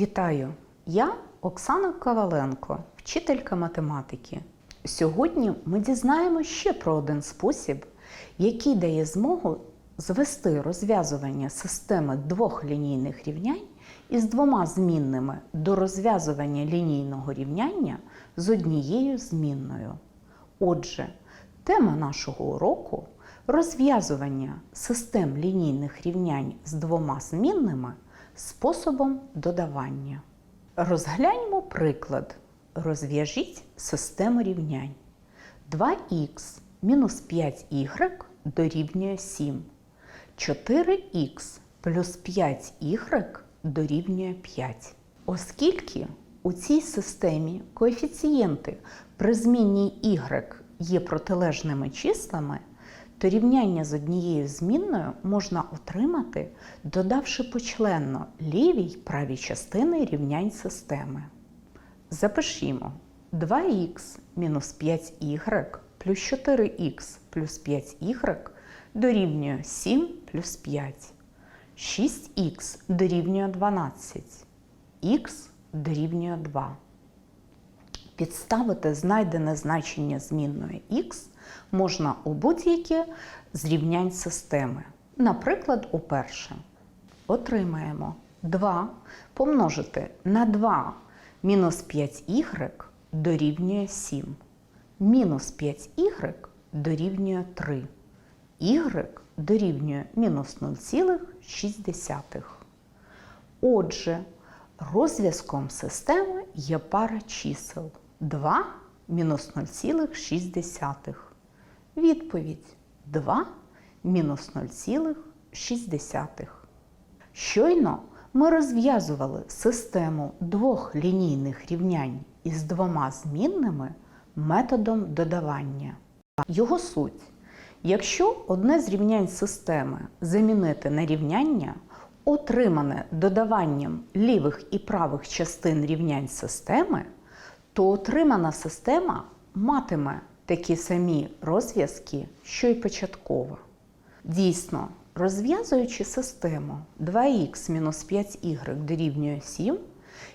Вітаю! Я Оксана Коваленко, вчителька математики. Сьогодні ми дізнаємося ще про один спосіб, який дає змогу звести розв'язування системи двох лінійних рівнянь із двома змінними до розв'язування лінійного рівняння з однією змінною. Отже, тема нашого уроку розв'язування систем лінійних рівнянь з двома змінними способом додавання. Розгляньмо приклад. Розв'яжіть систему рівнянь. 2х мінус 5y дорівнює 7. 4х плюс 5y дорівнює 5. Оскільки у цій системі коефіцієнти при змінній y є протилежними числами, то рівняння з однією змінною можна отримати, додавши почленно лівій правій частини рівнянь системи. Запишімо 2х мінус 5y плюс 4х плюс 5y дорівнює 7 плюс 5. 6х дорівнює 12, х дорівнює 2. Підставити знайдене значення змінної х можна у будь-яке з рівнянь системи. Наприклад, у перше. Отримаємо 2 помножити на 2 мінус 5y дорівнює 7. Мінус 5y дорівнює 3. y дорівнює мінус 0,6. Отже, розв'язком системи є пара чисел 2 мінус 0,6. Відповідь 2 мінус 0,6. Щойно ми розв'язували систему двох лінійних рівнянь із двома змінними методом додавання. Його суть. Якщо одне з рівнянь системи замінити на рівняння, отримане додаванням лівих і правих частин рівнянь системи, то отримана система матиме такі самі розв'язки, що й початкова. Дійсно, розв'язуючи систему 2х мінус 5y дорівнює 7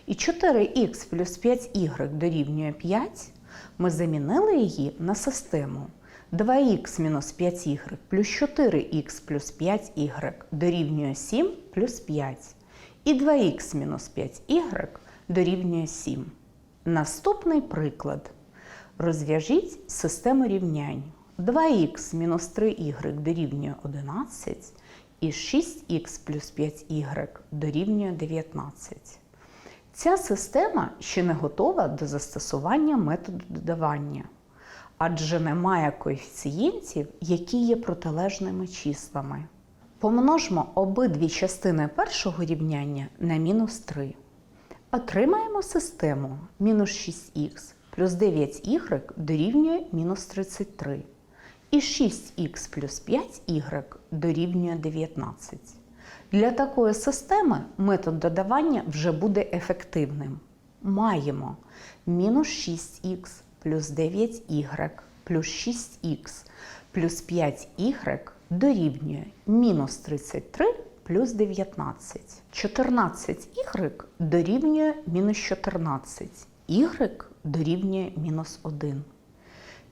і 4х плюс 5y дорівнює 5, ми замінили її на систему 2х мінус 5y плюс 4х плюс 5y дорівнює 7 плюс 5 і 2х мінус 5y дорівнює 7. Наступний приклад. Розв'яжіть систему рівнянь. 2х мінус 3y дорівнює 11 і 6х плюс 5y дорівнює 19. Ця система ще не готова до застосування методу додавання, адже немає коефіцієнтів, які є протилежними числами. Помножмо обидві частини першого рівняння на мінус 3. Отримаємо систему мінус 6х плюс 9y дорівнює мінус 33. І 6х плюс 5y дорівнює 19. Для такої системи метод додавання вже буде ефективним. Маємо мінус 6х плюс 9y плюс 6х плюс 5y дорівнює мінус 33 плюс 19. 14y дорівнює мінус 14. y дорівнює мінус 1.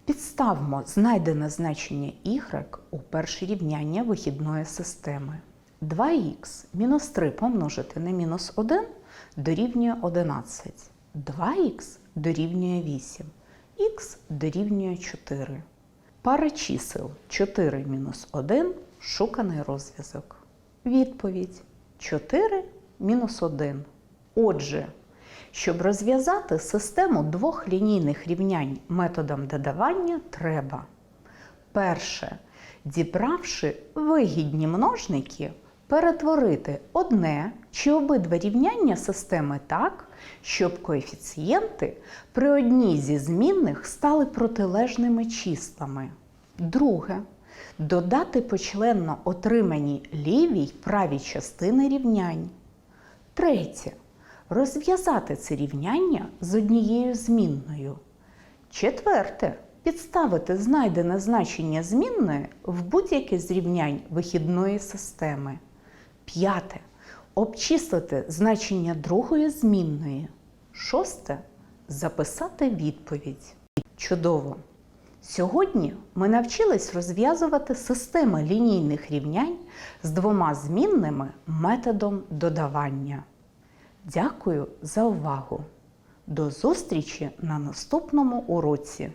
Підставмо знайдене значення y у перше рівняння вихідної системи. 2х мінус 3 помножити на мінус 1 дорівнює 11. 2х дорівнює 8. х дорівнює 4. Пара чисел 4 мінус 1 шуканий розв'язок. Відповідь 4 мінус 1. Отже, щоб розв'язати систему двох лінійних рівнянь методом додавання, треба перше, дібравши вигідні множники, перетворити одне чи обидва рівняння системи так, щоб коефіцієнти при одній зі змінних стали протилежними числами. Друге. Додати почленно отримані ліві й праві частини рівнянь. Третє. Розв'язати це рівняння з однією змінною. Четверте. Підставити знайдене значення змінної в будь-яке з рівнянь вихідної системи. П'яте. Обчислити значення другої змінної. Шосте записати відповідь. Чудово! Сьогодні ми навчились розв'язувати системи лінійних рівнянь з двома змінними методом додавання. Дякую за увагу! До зустрічі на наступному уроці!